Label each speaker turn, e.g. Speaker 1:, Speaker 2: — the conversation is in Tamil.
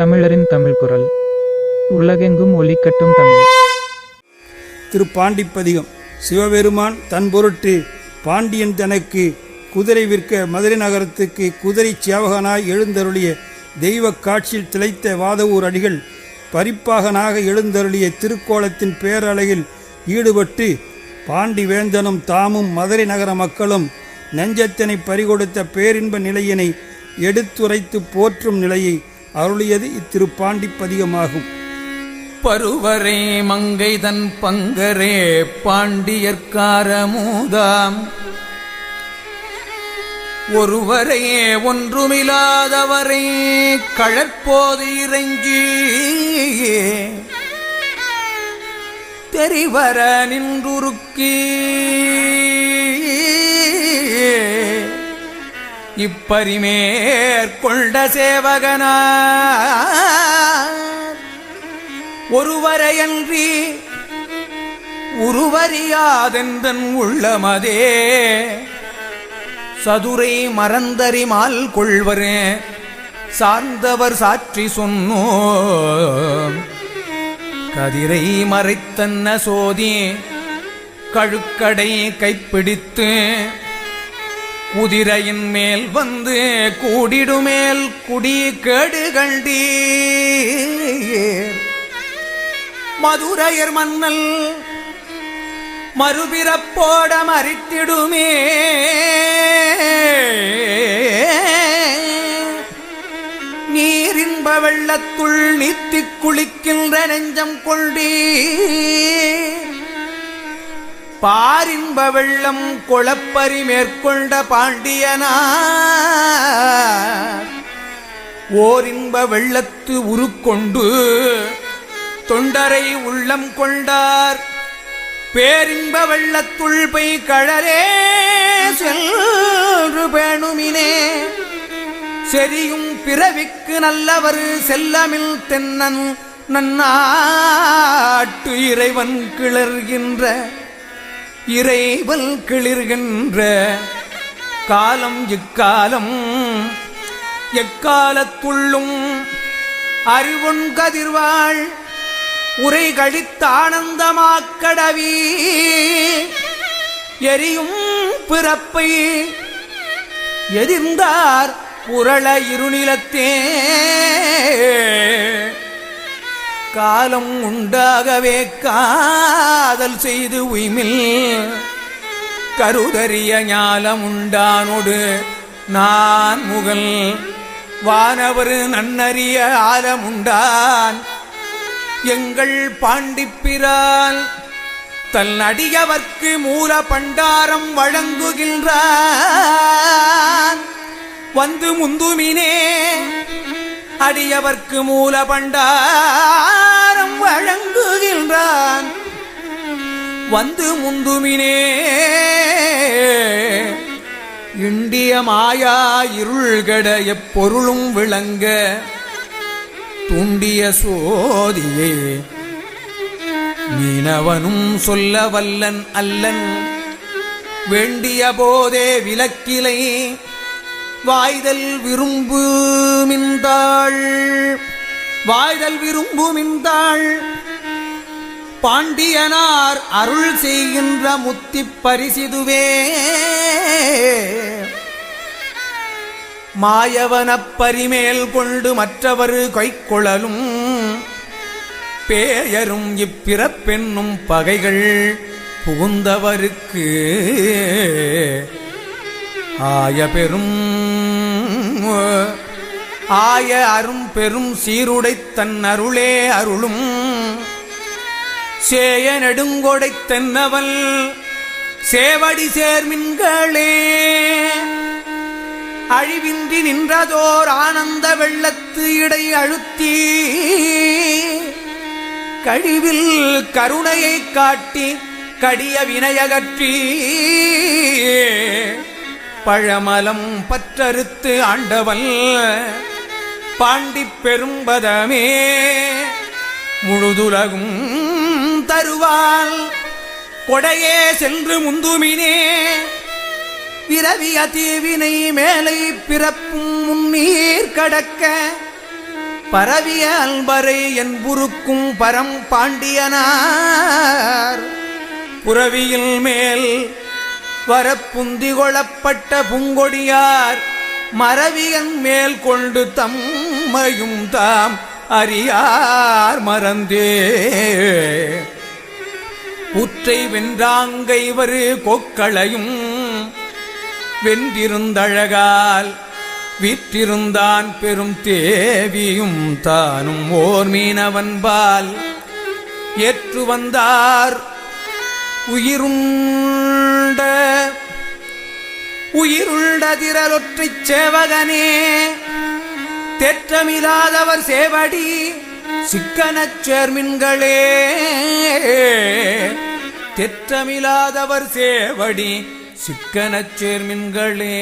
Speaker 1: தமிழரின் தமிழ் குரல். உலகெங்கும் ஒலிக்கட்டும் தமிழ்.
Speaker 2: திருப்பாண்டிப்பதிகம் சிவபெருமான் தன் பொருட்டு பாண்டியன் தனக்கு குதிரை விற்க மதுரை நகரத்துக்கு குதிரை சேவகனாய் எழுந்தருளிய தெய்வ காட்சியில் திளைத்த வாதவூர் அடிகள் பரிப்பாகனாக எழுந்தருளிய திருக்கோலத்தின் பேரழகில் ஈடுபட்டு பாண்டி வேந்தனும் தாமும் மதுரை நகர மக்களும் நெஞ்சத்தினை பறிகொடுத்த பேரின்ப நிலையினை எடுத்துரைத்து போற்றும் நிலையை அருளியது இத்திருப்பாண்டிப்பதிகமாகும்
Speaker 3: பருவரே மங்கை தன் பங்கரே பாண்டியற்காரமூதாம் ஒருவரையே ஒன்றுமில்லாதவரை கழற்போது இறங்கி தெரிவர நின்றுருக்கி. இப்பரிமேற்கொண்ட சேவகனா ஒருவரையன்றி உருவறியாதென்றன் உள்ளமதே சதுரை மறந்தறிமால் கொள்வரே சார்ந்தவர் சாற்றி சொன்னோ கதிரை மறைத்தன்ன சோதி கழுக்கடை கைப்பிடித்து குதிரையின் மேல் வந்து கூடிடுமேல் குடி கேடுகண்டீர் மதுரையர் மன்னல் மறுபிறப்போட மறித்திடுமே. நீரின்ப வெள்ளத்துள் நீத்திக் குளிக்கின்ற நெஞ்சம் கொண்டீர். பாரின்ப வெள்ளம் குளப்பறி மேற்கொண்ட பாண்டியனா ஓரின்ப வெள்ளத்து உருக்கொண்டு தொண்டரை உள்ளம் கொண்டார். பேரின்ப வெள்ளத்துள் பெய் கழலே சென்று பேணுமினே. செரியும் பிறவிக்கு நல்லவர் செல்லமில் தென்னன் நன்னாட்டு இறைவன் கிளர்கின்ற இறைவன் கிளிர்கின்ற காலம் இக்காலம் எக்காலத்துள்ளும் அறிவொன் கதிர்வாள் உரை கழித்த ஆனந்தமாக்கடவி எரியும் பிறப்பை எதிர்ந்தார் புரள இருநிலத்தே. காலம் உண்டாகவே காதல் செய்து உய்மில். கருதறிய ஞாலம் உண்டானோடு நான் முகல். வானவர் நன்னறிய ஆலமுண்டான் எங்கள் பாண்டிப்பிரால் தன் அடியவர்க்கு மூல பண்டாரம் வழங்குகின்றான். வந்து முந்துமினே அடியவர்க்கு மூல பண்டாரம் வழங்குகின்றான். வந்து முந்துமினே இண்டிய மாயா இருள்கட எப்பொருளும் விளங்க தூண்டிய சோதியே மீனவனும் சொல்ல வல்லன் அல்லன் வேண்டிய போதே விளக்கிலை வாய்தல் விரும்பு மின்தாள் வாய்தல் விரும்பு மின்தாள் பாண்டியனார் அருள் செய்கின்ற முத்தி பரிசிதுவே. மாயவனப் பரிமேல் கொண்டு மற்றவர் கைக்கொழலும். பேயரும் இப்பிறப்பென்னும் பகைகள் புகுந்தவருக்கு. ஆய பெரும் ஆய அரும் பெரும் சீருடை தன் அருளே அருளும். சேய நெடுங்கொடை தென்னவல் சேவடி சேர்மின்களே. அழிவின்றி நின்றதோர் ஆனந்த வெள்ளத்து இடை அழுத்தி கழிவில் கருணையை காட்டி கடிய வினையகற்றி பழமலம் பற்றறுத்து ஆண்டவல். பாண்டி பெரும்பதமே முழுதுலகும் தருவாள். கொடையே சென்று முந்துமினே பிறவிய தீவினை மேலை பிறப்பும் முன்னீர் கடக்க. பரவிய அல்வரை என்புருக்கும் பரம் பாண்டியனார். புறவியில் மேல் வரப்புந்தி கொளப்பட்ட புங்கொடியார் மரவியன் மேல் கொண்டு தம்மையும் தாம் அறியார் மறந்தே. உற்றை வென்றாங்கைவரு கொக்களையும் வென்றிருந்தழகால் விற்றிருந்தான் பெரும் தேவியும் தானும் ஓர் மீனவன்பால் ஏற்று வந்தார். உயிரும் உயிருள்ட திரலொற்றைச் சேவகனே தெற்றமிலாதவர் சேவடி சிக்கனச் சேர்மின்களே. தெற்றமிலாதவர் சேவடி சிக்கனச் சேர்மின்களே.